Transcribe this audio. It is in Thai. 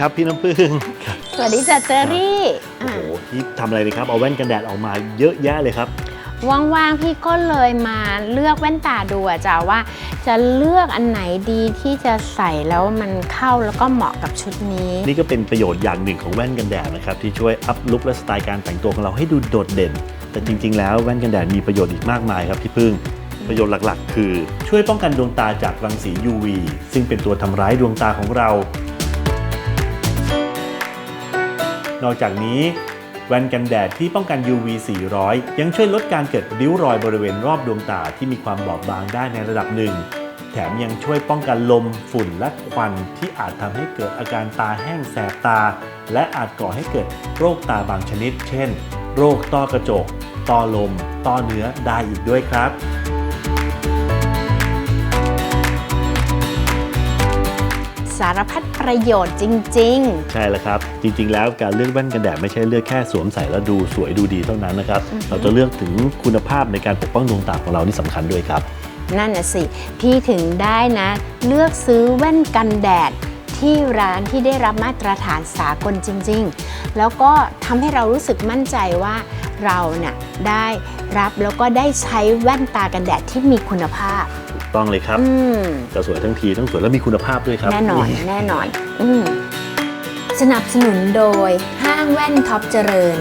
ครับพี่น้ำพึ่งสวัสดีจ้ะเจอรี่โอ้โหพี่ทำอะไรเลยครับเอาแว่นกันแดดออกมาเยอะแยะเลยครับว่างๆพี่ก็เลยมาเลือกแว่นตาดูอะจ้ะว่า จะเลือกอันไหนดีที่จะใส่แล้วมันเข้าแล้วก็เหมาะกับชุดนี้ นี่ก็เป็นประโยชน์อย่างหนึ่งของแว่นกันแดดนะครับที่ช่วยอัพลุคและสไตล์การแต่งตัวของเราให้ดูโดดเด่น แต่จริง ๆ แล้วแว่นกันแดดมีประโยชน์อีกมากมายครับพี่พึ่งประโยชน์หลักๆ คือ ช่วยป้องกันดวงตาจากรังสี UV ซึ่งเป็นตัวทำร้ายดวงตาของเรา นอกจากนี้ แว่นกันแดดที่ป้องกัน UV 400 ยังช่วยลดการเกิดริ้วรอยบริเวณรอบดวงตาที่มีความบอบบางได้ในระดับหนึ่ง แถมยังช่วยป้องกันลม ฝุ่นและควันที่อาจทำให้เกิดอาการตาแห้งแสบตา และอาจก่อให้เกิดโรคตาบางชนิด เช่น โรคต้อกระจก ต้อลม ต้อเนื้อได้อีกด้วยครับ สารพัดประโยชน์จริงใช่แล้วครับ จริง ๆ แล้วการเลือกแว่นกันแดดไม่ใช่เลือกแค่สวมใส่แล้วดูสวยดูดีเท่านั้นนะครับ เราจะเลือกถึงคุณภาพในการปกป้องดวงตาของเรานี่สำคัญด้วยครับๆนั่นน่ะสิ พี่ถึงได้นะ เลือกซื้อแว่นกันแดด ที่ร้านที่ได้รับมาตรฐานสากลจริง ๆ แล้วก็ทำให้เรารู้สึกมั่นใจว่าเราเนี่ยได้รับแล้วก็ได้ใช้แว่นตากันแดดที่มีคุณภาพ ถูกต้องเลยครับอืมจะสวยทั้งทีต้องสวยและมีคุณภาพด้วยครับ แน่นอนแน่นอน อืมสนับสนุนโดยห้างแว่นท็อปเจริญ